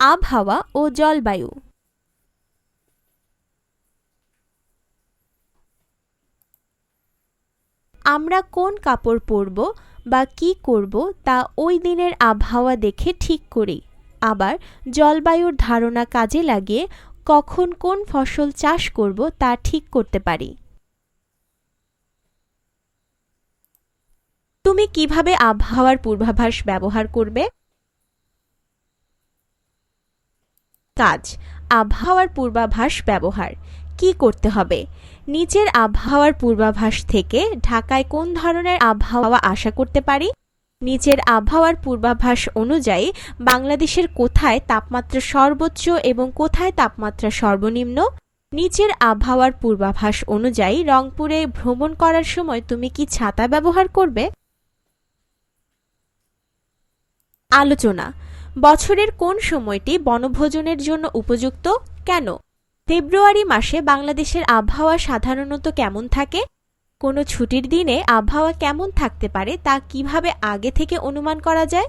আবহাওয়া ও জলবায়ু। আমরা কোন কাপড় পরব বা কি করব তা ওই দিনের আবহাওয়া দেখে ঠিক করি। আবার জলবায়ুর ধারণা কাজে লাগিয়ে কখন কোন ফসল চাষ করব তা ঠিক করতে পারি। তুমি কীভাবে আবহাওয়ার পূর্বাভাস ব্যবহার করবে? কাজ, আবহাওয়ার পূর্বাভাস ব্যবহার। কি করতে হবে? নিচের আবহাওয়ার পূর্বাভাস থেকে ঢাকায় কোন ধরনের আবহাওয়া আশা করতে পারি? নিচের আবহাওয়ার পূর্বাভাস অনুযায়ী বাংলাদেশের কোথায় তাপমাত্রা সর্বোচ্চ এবং কোথায় তাপমাত্রা সর্বনিম্ন? নিচের আবহাওয়ার পূর্বাভাস অনুযায়ী রংপুরে ভ্রমণ করার সময় তুমি কি ছাতা ব্যবহার করবে? আলোচনা। বছরের কোন সময়টি বনভোজনের জন্য উপযুক্ত? কেন? ফেব্রুয়ারি মাসে বাংলাদেশের আবহাওয়া সাধারণত কেমন থাকে? কোনো ছুটির দিনে আবহাওয়া কেমন থাকতে পারে তা কীভাবে আগে থেকে অনুমান করা যায়?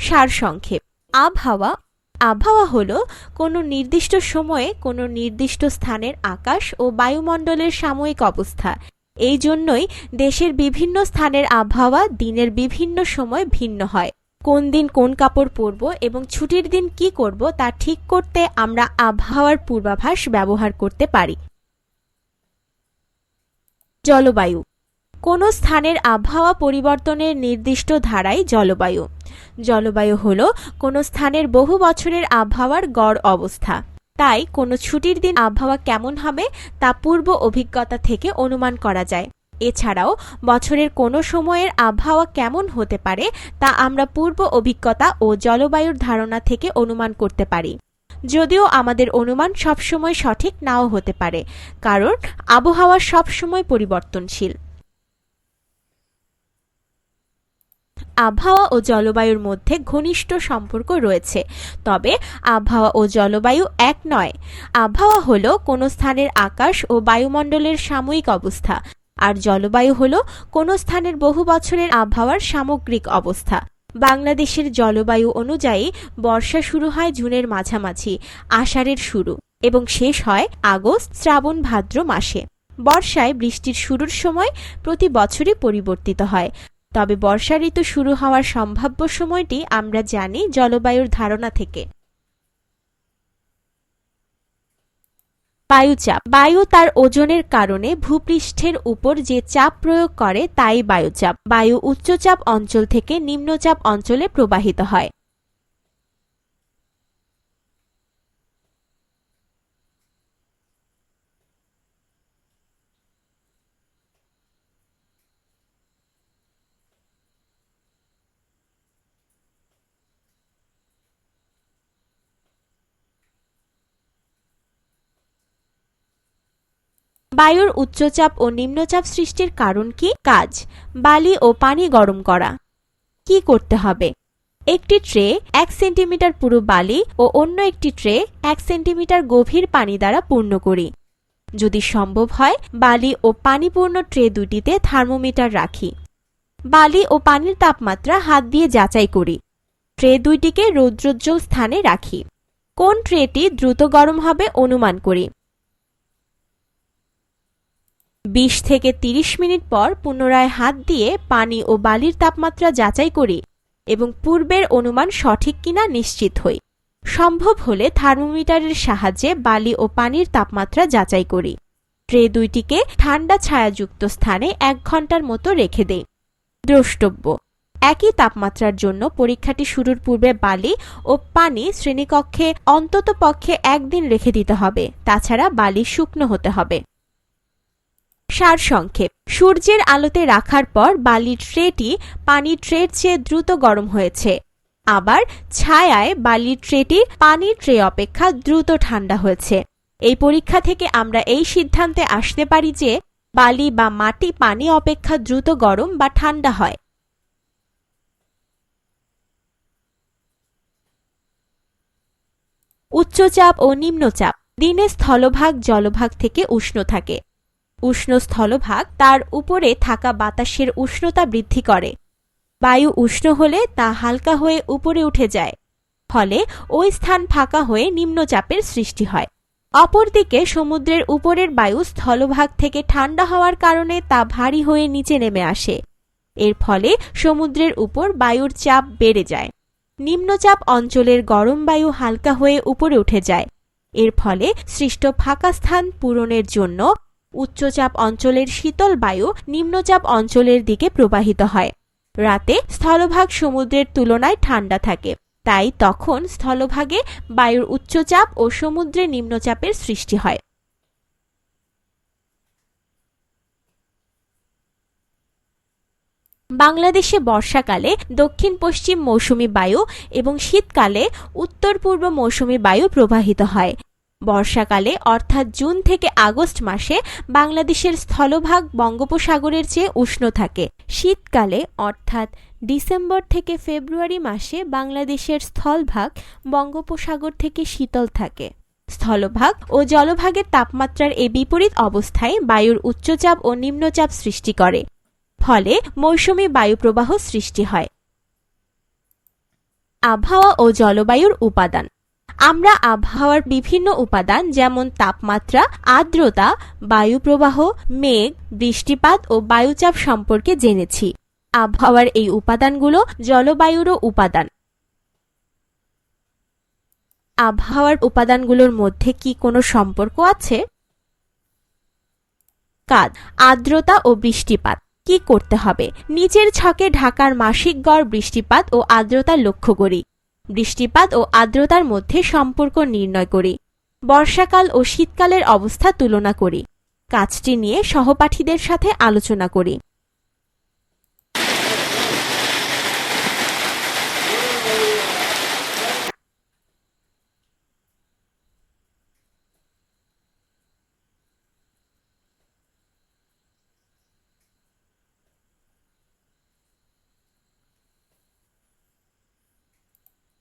সারসংক্ষেপ। আবহাওয়া। আবহাওয়া হলো কোনো নির্দিষ্ট সময়ে কোনো নির্দিষ্ট স্থানের আকাশ ও বায়ুমণ্ডলের সাময়িক অবস্থা। এই জন্যই দেশের বিভিন্ন স্থানের আবহাওয়া দিনের বিভিন্ন সময় ভিন্ন হয়। কোন দিন কোন কাপড় পরব এবং ছুটির দিন কি করব তা ঠিক করতে আমরা আবহাওয়ার পূর্বাভাস ব্যবহার করতে পারি। জলবায়ু। কোনো স্থানের আবহাওয়া পরিবর্তনের নির্দিষ্ট ধারাই জলবায়ু। জলবায়ু হল কোনো স্থানের বহু বছরের আবহাওয়ার গড় অবস্থা। তাই কোনো ছুটির দিন আবহাওয়া কেমন হবে তা পূর্ব অভিজ্ঞতা থেকে অনুমান করা যায়। এছাড়াও, বছরের কোনো সময়ের আবহাওয়া কেমন হতে পারে তা আমরা পূর্ব অভিজ্ঞতা ও জলবায়ুর ধারণা থেকে অনুমান করতে পারি। যদিও আমাদের অনুমান সবসময় সঠিক নাও হতে পারে, কারণ আবহাওয়া সবসময় পরিবর্তনশীল। আবহাওয়া ও জলবায়ুর মধ্যে ঘনিষ্ঠ সম্পর্ক রয়েছে। তবে আবহাওয়া ও জলবায়ু এক নয়। আবহাওয়া হলো কোনো স্থানের আকাশ ও বায়ুমণ্ডলের সাময়িক অবস্থা, আর জলবায়ু হলো কোনো স্থানের বহু বছরের আবহাওয়ার সামগ্রিক অবস্থা। বাংলাদেশের জলবায়ু অনুযায়ী বর্ষা শুরু হয় জুনের মাঝামাঝি, আষাঢ়ের শুরু, এবং শেষ হয় আগস্ট শ্রাবণ ভাদ্র মাসে। বর্ষায় বৃষ্টির শুরুর সময় প্রতি বছরই পরিবর্তিত হয়। তবে বর্ষা ঋতু শুরু হওয়ার সম্ভাব্য সময়টি আমরা জানি জলবায়ুর ধারণা থেকে। বায়ুচাপ বায়ু তার ওজনের কারণে ভূপৃষ্ঠের উপর যে চাপ প্রয়োগ করে তাই বায়ুচাপ বায়ু উচ্চচাপ অঞ্চল থেকে নিম্নচাপ অঞ্চলে প্রবাহিত হয়। বায়ুর উচ্চচাপ ও নিম্নচাপ সৃষ্টির কারণ কি? কাজ, বালি ও পানি গরম করা। কি করতে হবে? একটি ট্রে এক সেন্টিমিটার পুরো বালি ও অন্য একটি ট্রে এক সেন্টিমিটার গভীর পানি দ্বারা পূর্ণ করি। যদি সম্ভব হয়, বালি ও পানিপূর্ণ ট্রে দুটিতে থার্মোমিটার রাখি। বালি ও পানির তাপমাত্রা হাত দিয়ে যাচাই করি। ট্রে দুইটিকে রৌদ্রোজ্জ্বল স্থানে রাখি। কোন ট্রেটি দ্রুত গরম হবে অনুমান করি। বিশ থেকে ৩০ মিনিট পর পুনরায় হাত দিয়ে পানি ও বালির তাপমাত্রা যাচাই করি এবং পূর্বের অনুমান সঠিক কিনা নিশ্চিত হই। সম্ভব হলে থার্মোমিটারের সাহায্যে বালি ও পানির তাপমাত্রা যাচাই করি। ট্রে দুইটিকে ঠান্ডা ছায়াযুক্ত স্থানে এক ঘণ্টার মতো রেখে দেই। দ্রষ্টব্য। একই তাপমাত্রার জন্য পরীক্ষাটি শুরুর পূর্বে বালি ও পানি শ্রেণীকক্ষে অন্তত পক্ষে একদিন রেখে দিতে হবে। তাছাড়া বালি শুকনো হতে হবে। সারসংক্ষেপ। সূর্যের আলোতে রাখার পর বালির ট্রেটি পানির ট্রের চেয়ে দ্রুত গরম হয়েছে। আবার ছায়ায় বালির ট্রেটি পানির ট্রে অপেক্ষা দ্রুত ঠান্ডা হয়েছে। এই পরীক্ষা থেকে আমরা এই সিদ্ধান্তে আসতে পারি যে বালি বা মাটি পানি অপেক্ষা দ্রুত গরম বা ঠান্ডা হয়। উচ্চচাপ ও নিম্নচাপ। দিনে স্থলভাগ, জলভাগ থেকে উষ্ণ থাকে। উষ্ণ স্থলভাগ তার উপরে থাকা বাতাসের উষ্ণতা বৃদ্ধি করে। বায়ু উষ্ণ হলে তা হালকা হয়ে উপরে উঠে যায়, ফলে ওই স্থান ফাঁকা হয়ে নিম্নচাপের সৃষ্টি হয়। অপরদিকে সমুদ্রের উপরের বায়ু স্থলভাগ থেকে ঠান্ডা হওয়ার কারণে তা ভারী হয়ে নিচে নেমে আসে। এর ফলে সমুদ্রের উপর বায়ুর চাপ বেড়ে যায়। নিম্নচাপ অঞ্চলের গরম বায়ু হালকা হয়ে উপরে উঠে যায়। এর ফলে সৃষ্ট ফাঁকা স্থান পূরণের জন্য উচ্চচাপ অঞ্চলের শীতল বায়ু নিম্নচাপ অঞ্চলের দিকে প্রবাহিত হয়। রাতে স্থলভাগ সমুদ্রের তুলনায় ঠান্ডা থাকে। তাই তখন স্থলভাগে বায়ুর উচ্চচাপ ও সমুদ্রে নিম্নচাপের সৃষ্টি হয়। বাংলাদেশে বর্ষাকালে দক্ষিণ পশ্চিম মৌসুমি বায়ু এবং শীতকালে উত্তর পূর্ব মৌসুমি বায়ু প্রবাহিত হয়। বর্ষাকালে, অর্থাৎ জুন থেকে আগস্ট মাসে, বাংলাদেশের স্থলভাগ বঙ্গোপসাগরের চেয়ে উষ্ণ থাকে। শীতকালে, অর্থাৎ ডিসেম্বর থেকে ফেব্রুয়ারি মাসে, বাংলাদেশের স্থলভাগ বঙ্গোপসাগর থেকে শীতল থাকে। স্থলভাগ ও জলভাগের তাপমাত্রার এই বিপরীত অবস্থায় বায়ুর উচ্চচাপ ও নিম্নচাপ সৃষ্টি করে। ফলে মৌসুমি বায়ুপ্রবাহ সৃষ্টি হয়। আবহাওয়া ও জলবায়ুর উপাদান। আমরা আবহাওয়ার বিভিন্ন উপাদান যেমন তাপমাত্রা, আর্দ্রতা, বায়ুপ্রবাহ, মেঘ, বৃষ্টিপাত ও বায়ুচাপ সম্পর্কে জেনেছি। আবহাওয়ার এই উপাদানগুলো জলবায়ুরও উপাদান। আবহাওয়ার উপাদানগুলোর মধ্যে কি কোনো সম্পর্ক আছে? কাজ, আর্দ্রতা ও বৃষ্টিপাত। কি করতে হবে? নিচের ছকে ঢাকার মাসিক গড় বৃষ্টিপাত ও আর্দ্রতা লক্ষ্য করি। বৃষ্টিপাত ও আর্দ্রতার মধ্যে সম্পর্ক নির্ণয় করি। বর্ষাকাল ও শীতকালের অবস্থা তুলনা করি। কাজটি নিয়ে সহপাঠীদের সাথে আলোচনা করি।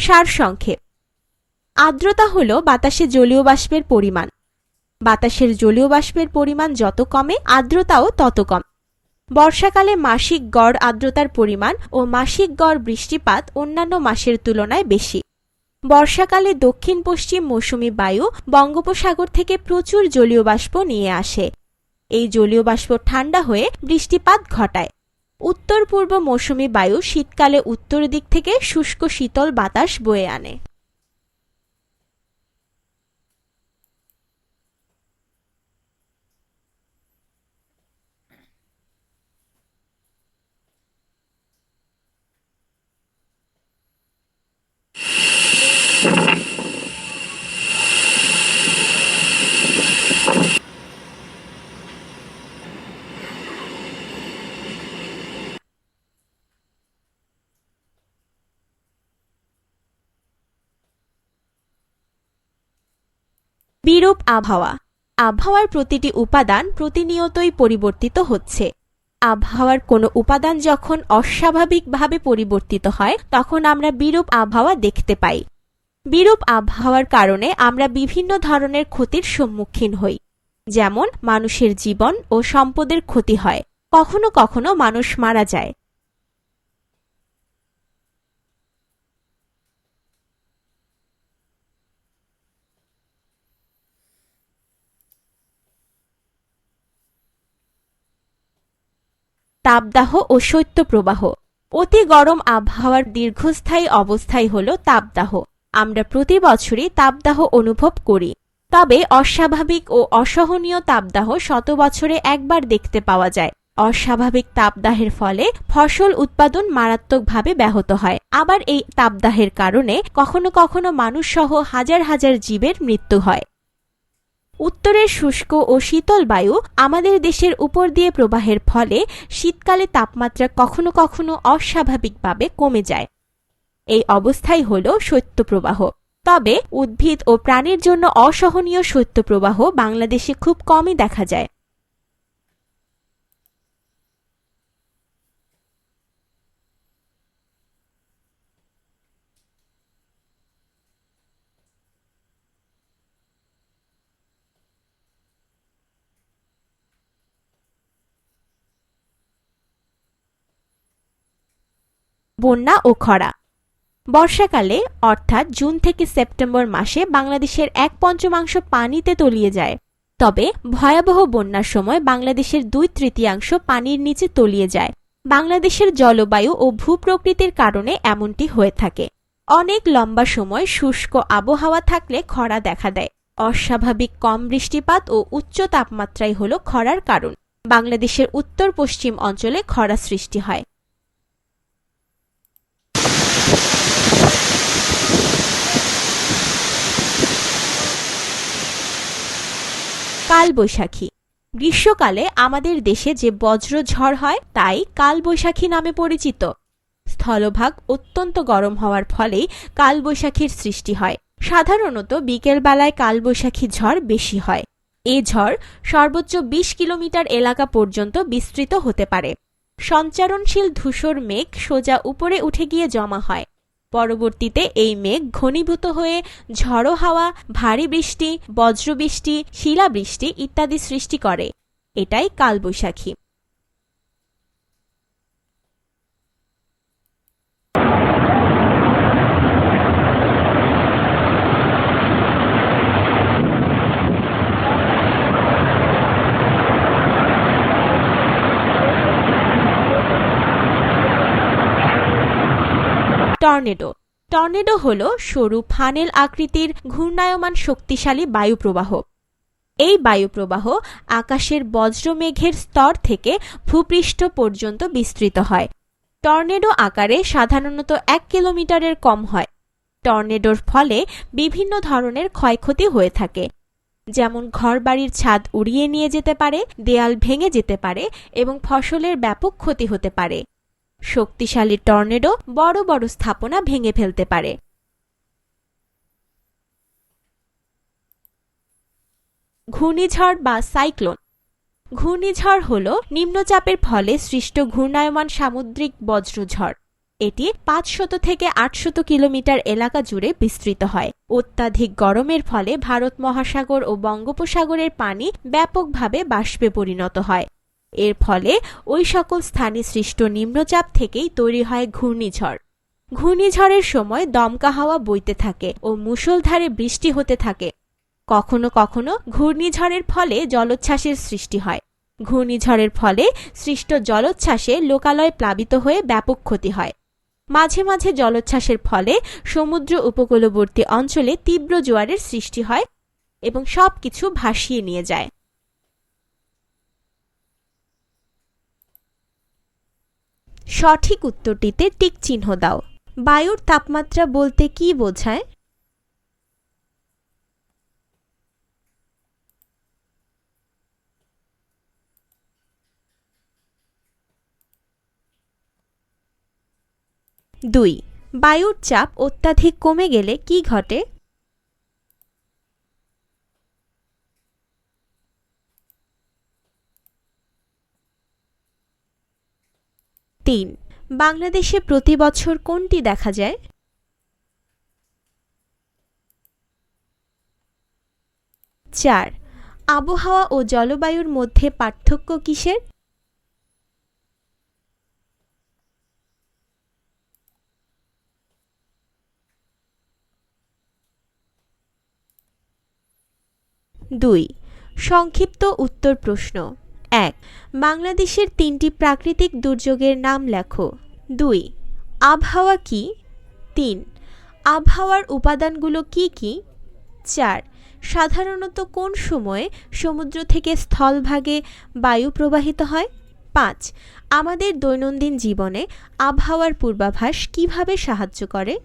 সারসংক্ষেপ আর্দ্রতা হল বাতাসে জলীয় বাষ্পের পরিমাণ। বাতাসের জলীয় বাষ্পের পরিমাণ যত কমে, আর্দ্রতাও তত কম। বর্ষাকালে মাসিক গড় আর্দ্রতার পরিমাণ ও মাসিক গড় বৃষ্টিপাত অন্যান্য মাসের তুলনায় বেশি। বর্ষাকালে দক্ষিণ পশ্চিম মৌসুমি বায়ু বঙ্গোপসাগর থেকে প্রচুর জলীয় বাষ্প নিয়ে আসে। এই জলীয় বাষ্প ঠান্ডা হয়ে বৃষ্টিপাত ঘটায়। উত্তর পূর্ব মৌসুমি বায়ু শীতকালে উত্তর দিক থেকে শুষ্ক শীতল বাতাস বয়ে আনে। বিরূপ আবহাওয়া। আবহাওয়ার প্রতিটি উপাদান প্রতিনিয়তই পরিবর্তিত হচ্ছে। আবহাওয়ার কোনো উপাদান যখন অস্বাভাবিকভাবে পরিবর্তিত হয়, তখন আমরা বিরূপ আবহাওয়া দেখতে পাই। বিরূপ আবহাওয়ার কারণে আমরা বিভিন্ন ধরনের ক্ষতির সম্মুখীন হই। যেমন, মানুষের জীবন ও সম্পদের ক্ষতি হয়। কখনো কখনো মানুষ মারা যায়। তাপদাহ ও শৈত্যপ্রবাহ। অতি গরম আবহাওয়ার দীর্ঘস্থায়ী অবস্থাই হল তাপদাহ। আমরা প্রতি বছরই তাপদাহ অনুভব করি। তবে অস্বাভাবিক ও অসহনীয় তাপদাহ শত বছরে একবার দেখতে পাওয়া যায়। অস্বাভাবিক তাপদাহের ফলে ফসল উৎপাদন মারাত্মকভাবে ব্যাহত হয়। আবার এই তাপদাহের কারণে কখনো কখনো মানুষসহ হাজার হাজার জীবের মৃত্যু হয়। উত্তরের শুষ্ক ও শীতল বায়ু আমাদের দেশের উপর দিয়ে প্রবাহের ফলে শীতকালে তাপমাত্রা কখনো কখনো অস্বাভাবিকভাবে কমে যায়। এই অবস্থাই হল শৈত্যপ্রবাহ। তবে উদ্ভিদ ও প্রাণীর জন্য অসহনীয় শৈত্যপ্রবাহ বাংলাদেশে খুব কমই দেখা যায়। বন্যা ও খরা। বর্ষাকালে, অর্থাৎ জুন থেকে সেপ্টেম্বর মাসে বাংলাদেশের এক পঞ্চমাংশ পানিতে তলিয়ে যায়। তবে ভয়াবহ বন্যার সময় বাংলাদেশের দুই তৃতীয়াংশ পানির নিচে তলিয়ে যায়। বাংলাদেশের জলবায়ু ও ভূপ্রকৃতির কারণে এমনটি হয়ে থাকে। অনেক লম্বা সময় শুষ্ক আবহাওয়া থাকলে খরা দেখা দেয়। অস্বাভাবিক কম বৃষ্টিপাত ও উচ্চ তাপমাত্রাই হল খরার কারণ। বাংলাদেশের উত্তর পশ্চিম অঞ্চলে খরা সৃষ্টি হয়। কালবৈশাখী। গ্রীষ্মকালে আমাদের দেশে যে বজ্র ঝড় হয়, তাই কালবৈশাখী নামে পরিচিত। স্থলভাগ অত্যন্ত গরম হওয়ার ফলেই কালবৈশাখীর সৃষ্টি হয়। সাধারণত বিকেলবেলায় কালবৈশাখী ঝড় বেশি হয়। এ ঝড় সর্বোচ্চ ২০ কিলোমিটার এলাকা পর্যন্ত বিস্তৃত হতে পারে। সঞ্চারণশীল ধূসর মেঘ সোজা উপরে উঠে গিয়ে জমা হয়। পরবর্তীতে এই মেঘ ঘনীভূত হয়ে ঝড়ো হাওয়া, ভারী বৃষ্টি, বজ্রবৃষ্টি, শিলাবৃষ্টি ইত্যাদি সৃষ্টি করে। এটাই কালবৈশাখী। টর্নেডো। টর্নেডো হল সরু ফানেল আকৃতির ঘূর্ণায়মান শক্তিশালী বায়ুপ্রবাহ। এই বায়ুপ্রবাহ আকাশের বজ্রমেঘের স্তর থেকে ভূপৃষ্ঠ পর্যন্ত বিস্তৃত হয়। টর্নেডো আকারে সাধারণত এক কিলোমিটারের কম হয়। টর্নেডোর ফলে বিভিন্ন ধরনের ক্ষয়ক্ষতি হয়ে থাকে। যেমন ঘরবাড়ির ছাদ উড়িয়ে নিয়ে যেতে পারে, দেয়াল ভেঙে যেতে পারে এবং ফসলের ব্যাপক ক্ষতি হতে পারে। শক্তিশালী টর্নেডো বড় বড় স্থাপনা ভেঙে ফেলতে পারে। ঘূর্ণিঝড় বা সাইক্লোন। ঘূর্ণিঝড় হল নিম্নচাপের ফলে সৃষ্ট ঘূর্ণায়মান সামুদ্রিক বজ্রঝড়। এটি পাঁচশত থেকে আটশত কিলোমিটার এলাকা জুড়ে বিস্তৃত হয়। অত্যাধিক গরমের ফলে ভারত মহাসাগর ও বঙ্গোপসাগরের পানি ব্যাপকভাবে বাষ্পে পরিণত হয়। এর ফলে ওই সকল স্থানে সৃষ্ট নিম্নচাপ থেকেই তৈরি হয় ঘূর্ণিঝড়। ঘূর্ণিঝড়ের সময় দমকা হাওয়া বইতে থাকে ও মুষলধারে বৃষ্টি হতে থাকে। কখনো কখনো ঘূর্ণিঝড়ের ফলে জলোচ্ছ্বাসের সৃষ্টি হয়। ঘূর্ণিঝড়ের ফলে সৃষ্ট জলোচ্ছ্বাসে লোকালয় প্লাবিত হয়ে ব্যাপক ক্ষতি হয়। মাঝে মাঝে জলোচ্ছ্বাসের ফলে সমুদ্র উপকূলবর্তী অঞ্চলে তীব্র জোয়ারের সৃষ্টি হয় এবং সবকিছু ভাসিয়ে নিয়ে যায়। সঠিক উত্তরটিতে টিক চিহ্ন দাও। বায়ুর তাপমাত্রা বলতে কি বোঝায়? দুই, বায়ুর চাপ অত্যাধিক কমে গেলে কি ঘটে? তিন। বাংলাদেশে প্রতি বছর কোনটি দেখা যায়? চার। আবহাওয়া ও জলবায়ুর মধ্যে পার্থক্য কিসের? দুই। সংক্ষিপ্ত উত্তর প্রশ্ন। এক, বাংলাদেশের তিনটি প্রাকৃতিক দুর্যোগের নাম লেখো। দুই, আবহাওয়া কি? তিন, আবহাওয়ার উপাদানগুলো কি কি? চার, সাধারণত কোন সময়ে সমুদ্র থেকে স্থলভাগে বায়ু প্রবাহিত হয়? পাঁচ, আমাদের দৈনন্দিন জীবনে আবহাওয়ার পূর্বাভাস কীভাবে সাহায্য করে?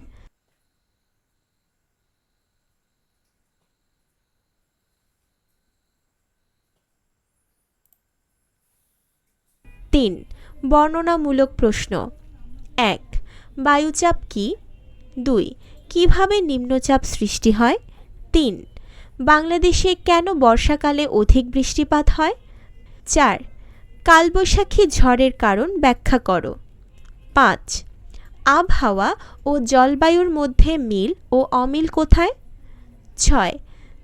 তিন, বর্ণনামূলক প্রশ্ন। এক, বায়ুচাপ কি? দুই, কীভাবে নিম্নচাপ সৃষ্টি হয়? তিন, বাংলাদেশে কেন বর্ষাকালে অধিক বৃষ্টিপাত হয়? চার, কালবৈশাখী ঝড়ের কারণ ব্যাখ্যা করো। পাঁচ, আবহাওয়া ও জলবায়ুর মধ্যে মিল ও অমিল কোথায়? ছয়,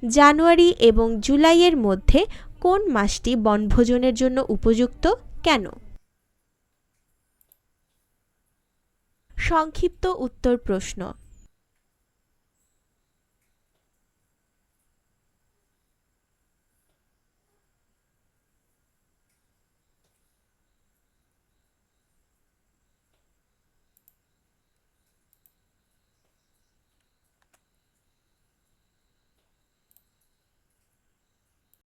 জানুয়ারি এবং জুলাইয়ের মধ্যে কোন মাসটি বনভোজনের জন্য উপযুক্ত? কেন? সংক্ষিপ্ত উত্তর প্রশ্ন।